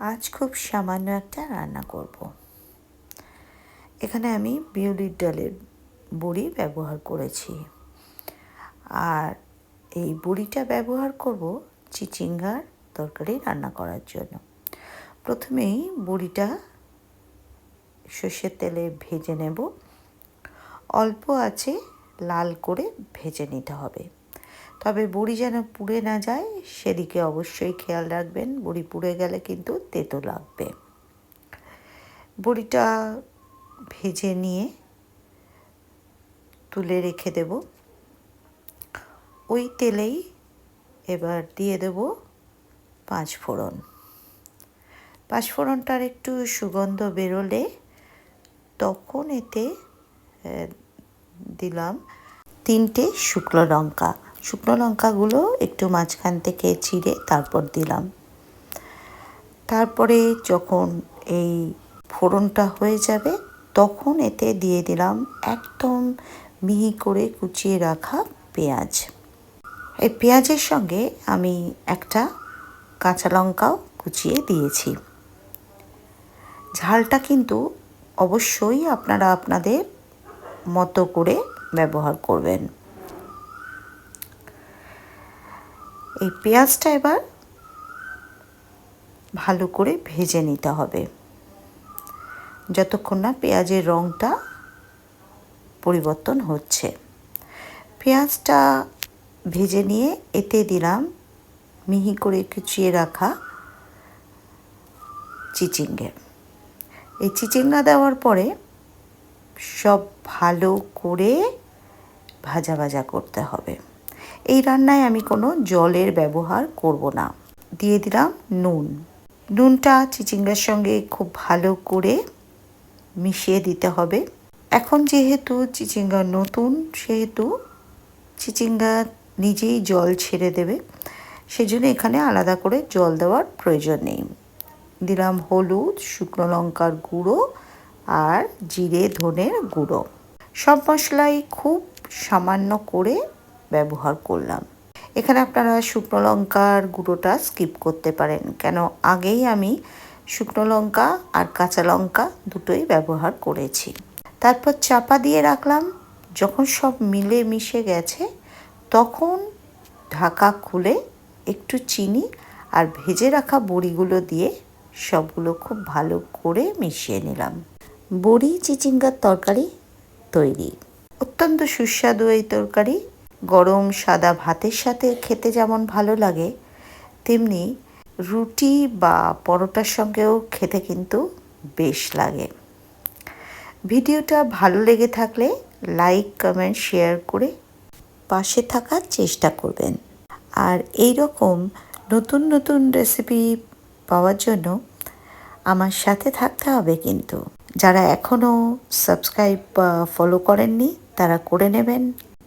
আজ খুব সামান্য একটা রান্না করব। এখানে আমি বিউলির ডালের বড়ি ব্যবহার করেছি। আর এই বড়িটা ব্যবহার করব চিচিঙ্গার তরকারি রান্না করার জন্য। প্রথমেই বড়িটা সর্ষের তেলে ভেজে নেব। অল্প আছে লাল করে ভেজে নিতে হবে। তবে বড়ি যেন পুড়ে না যায়, সেদিকে অবশ্যই খেয়াল রাখবেন। বড়ি পুড়ে গেলে কিন্তু তেতো লাগবে। বড়িটা ভেজে নিয়ে তুলে রেখে দেব। ওই তেলেই এবার দিয়ে দেব পাঁচ ফোড়ন পাঁচ ফোড়নটার একটু সুগন্ধ বেরোলে তখন এতে দিলাম তিনটে শুকনো লঙ্কা। শুকনো লঙ্কাগুলো একটু মাঝখান থেকে চিড়ে তারপর দিলাম। তারপরে যখন এই ফোড়নটা হয়ে যাবে, তখন এতে দিয়ে দিলাম একদম মিহি করে কুচিয়ে রাখা পেঁয়াজ। এই পেঁয়াজের সঙ্গে আমি একটা কাঁচা লঙ্কাও কুচিয়ে দিয়েছি। ঝালটা কিন্তু অবশ্যই আপনারা আপনাদের মতো করে ব্যবহার করবেন। এই পেঁয়াজটা এবার ভালো করে ভেজে নিতে হবে। যতক্ষণ না পেঁয়াজের রঙটা পরিবর্তন হচ্ছে। পেঁয়াজটা ভেজে নিয়ে এতে দিলাম মিহি করে কুচিয়ে রাখা চিচিঙ্গে। এই চিচিঙ্গা দেওয়ার পরে সব ভালো করে ভাজা ভাজা করতে হবে। এই রান্নায় আমি কোনো জলের ব্যবহার করব না। দিয়ে দিলাম নুন। নুনটা চিচিঙ্গার সঙ্গে খুব ভালো করে মিশিয়ে দিতে হবে। এখন যেহেতু চিচিঙ্গা নতুন, সেহেতু চিচিঙ্গা নিজেই জল ছেড়ে দেবে। সেজন্য এখানে আলাদা করে জল দেওয়ার প্রয়োজন নেই। দিলাম হলুদ, শুকনো লঙ্কার গুঁড়ো আর জিরে ধনের গুঁড়ো। সব মশলাই খুব সামান্য করে ব্যবহার করলাম। এখানে আপনারা শুকনো লঙ্কার গুঁড়োটা স্কিপ করতে পারেন। কেন? আগেই আমি শুকনো লঙ্কা আর কাঁচা লঙ্কা দুটোই ব্যবহার করেছি। তারপর চাপা দিয়ে রাখলাম। যখন সব মিলে মিশে গেছে, তখন ঢাকা খুলে একটু চিনি আর ভেজে রাখা বড়িগুলো দিয়ে সবগুলো খুব ভালো করে মিশিয়ে নিলাম। বড়ি, চিচিঙ্গার তরকারি তৈরি। অত্যন্ত সুস্বাদু এই তরকারি। গরম সাদা ভাতের সাথে খেতে যেমন ভালো লাগে, তেমনি রুটি বা পরোটার সঙ্গেও খেতে কিন্তু বেশ লাগে। ভিডিওটা ভালো লেগে থাকলে লাইক, কমেন্ট, শেয়ার করে পাশে থাকার চেষ্টা করবেন। আর এই রকম নতুন নতুন রেসিপি পাওয়ার জন্য আমার সাথে থাকতে হবে কিন্তু। যারা এখনও সাবস্ক্রাইব বা ফলো করেননি, তারা করে নেবেন।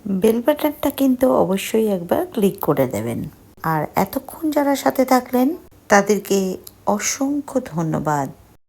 বেল বাটনটা কিন্তু অবশ্যই একবার ক্লিক করে দেবেন। আর এতক্ষণ যারা সাথে থাকলেন, তাদেরকে অসংখ্য ধন্যবাদ।